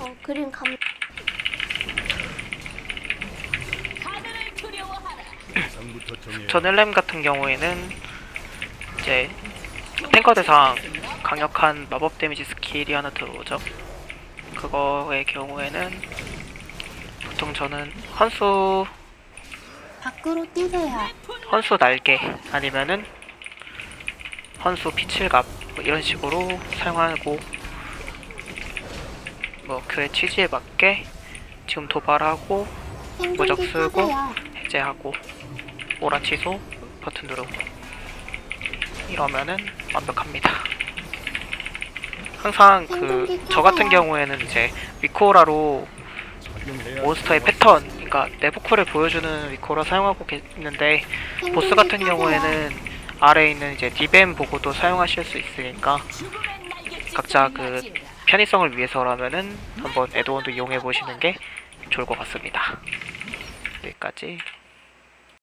어, 그림 감. 전일렘 같은 경우에는 이제 탱커 대상 강력한 마법 데미지 스킬이 하나 들어오죠. 그거의 경우에는 보통 저는 헌수 밖으로 뛰세요. 헌수 날개 아니면은 헌수 피칠갑 뭐 이런 식으로 사용하고 뭐 그의 취지에 맞게 지금 도발하고 무적 쓰고. 해제하고 오라 취소 버튼 누르고 이러면은 완벽합니다. 항상 그 저 같은 경우에는 이제 위코라로 몬스터의 패턴, 그러니까 내부쿨을 보여주는 위코라 사용하고 있는데 보스 같은 경우에는 아래에 있는 이제 디벤 보고도 사용하실 수 있으니까 각자 그 편의성을 위해서라면은 한번 에드원도 이용해 보시는 게 좋을 것 같습니다. 여기까지